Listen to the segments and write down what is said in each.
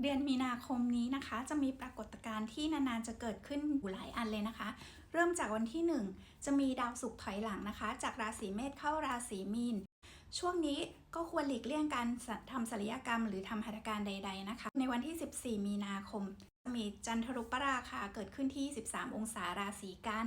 เดือนมีนาคมนี้นะคะ จะมีปรากฏการณ์ที่นานๆจะเกิดขึ้นอยู่หลายอันเลยนะคะ เริ่มจากวันที่ 1 จะมีดาวศุกร์ถอยหลังนะคะ จากราศีเมษเข้าราศีมีน ช่วงนี้ก็ควรหลีกเลี่ยงการทำศัลยกรรมหรือทำหัตถการใด ๆนะคะ ในวันที่ 14 มีนาคม จะมีจันทรุปราคาเกิดขึ้นที่ 13 องศาราศีกัน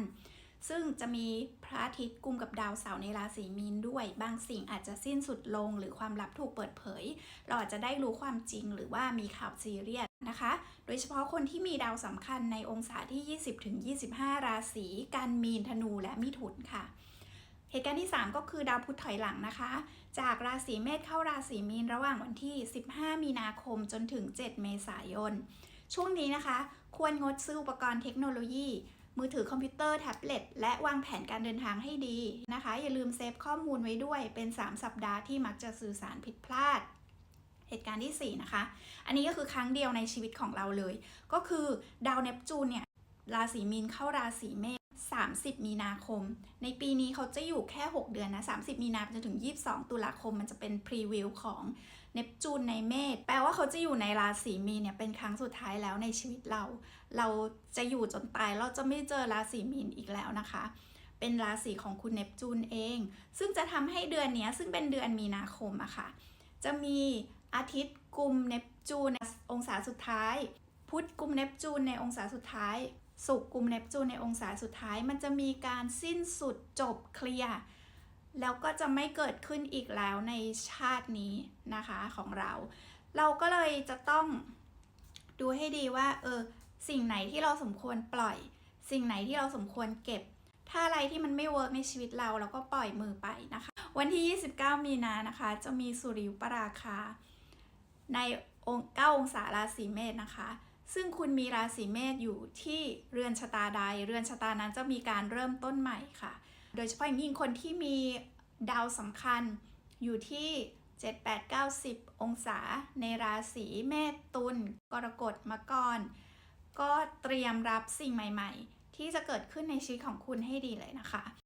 ซึ่งจะมีพระอาทิตย์กุมกับดาวเสาร์ในราศีมีนด้วย บางสิ่งอาจจะสิ้นสุดลงหรือความลับถูกเปิดเผย เราอาจจะได้รู้ความจริงหรือว่ามีข่าวซีเรียสนะคะ โดยเฉพาะคนที่มีดาวสำคัญในองศาที่ 20-25 ราศีกันมีนธนูและมิถุนค่ะเหตุการณ์ที่ 3 ก็คือดาวพุธถอยหลังนะคะ จากราศีเมษเข้าราศีมีนระหว่างวันที่ 15 มีนาคมจนถึง 7 เมษายน ช่วงนี้นะคะ ควรงดซื้ออุปกรณ์เทคโนโลยี มือถือคอมพิวเตอร์แท็บเล็ตและวางแผนการเดินทางให้ดีนะคะ อย่าลืมเซฟข้อมูลไว้ด้วยเป็น 3 สัปดาห์ที่มักจะสื่อสารผิดพลาดเหตุการณ์ที่ 4 นะคะ อันนี้ก็คือครั้งเดียวในชีวิตของเราเลย ก็คือดาวเนปจูนเนี่ยราศีมีนเข้าราศีเมษ 30 มีนาคม ในปีนี้เขาจะอยู่แค่ 6 เดือนนะ 30 มีนาจนถึง 22 ตุลาคม มันจะเป็นพรีวิวของเนปจูนในเมษแปลว่าเขาจะอยู่ในราศีมีนเนี่ยเป็นครั้งสุดท้ายแล้วในชีวิตเรา เราจะอยู่จนตายเราจะไม่เจอราศีมีนอีกแล้วนะคะ เป็นราศีของคุณเนปจูนเอง ซึ่งจะทำให้เดือนนี้ซึ่งเป็นเดือนมีนาคมอะค่ะ จะมีอาทิตย์กุมเนปจูนในองศาสุดท้ายพุธกุมเนปจูนในองศาสุดท้าย ศุกร์กุมเนปจูนในองศาสุดท้าย มันจะมีการสิ้นสุดจบเคลียร์แล้วก็จะไม่เกิดขึ้นอีกแล้วในชาตินี้นะคะของเรา เราก็เลยจะต้องดูให้ดีว่าเออสิ่งไหนที่เราสมควรปล่อย สิ่งไหนที่เราสมควรเก็บ ถ้าอะไรที่มันไม่เวิร์กในชีวิตเราเราก็ปล่อยมือไปนะคะ วันที่ 29 มีนานะคะ จะมีสุริยุปราคา ในองค์9องศาราศีเมษนะคะ ซึ่งคุณมีราศีเมษอยู่ที่เรือนชะตาใด เรือนชะตานั้นจะมีการเริ่มต้นใหม่ค่ะ โดยเฉพาะอย่างยิ่งคนที่มีดาวสำคัญอยู่ที่ 7 8 9 10 องศา ในราศีเมษตุลกรกฎมกร ก็เตรียมรับสิ่งใหม่ ๆ ที่จะเกิดขึ้นในชีวิตของคุณให้ดีเลยนะคะ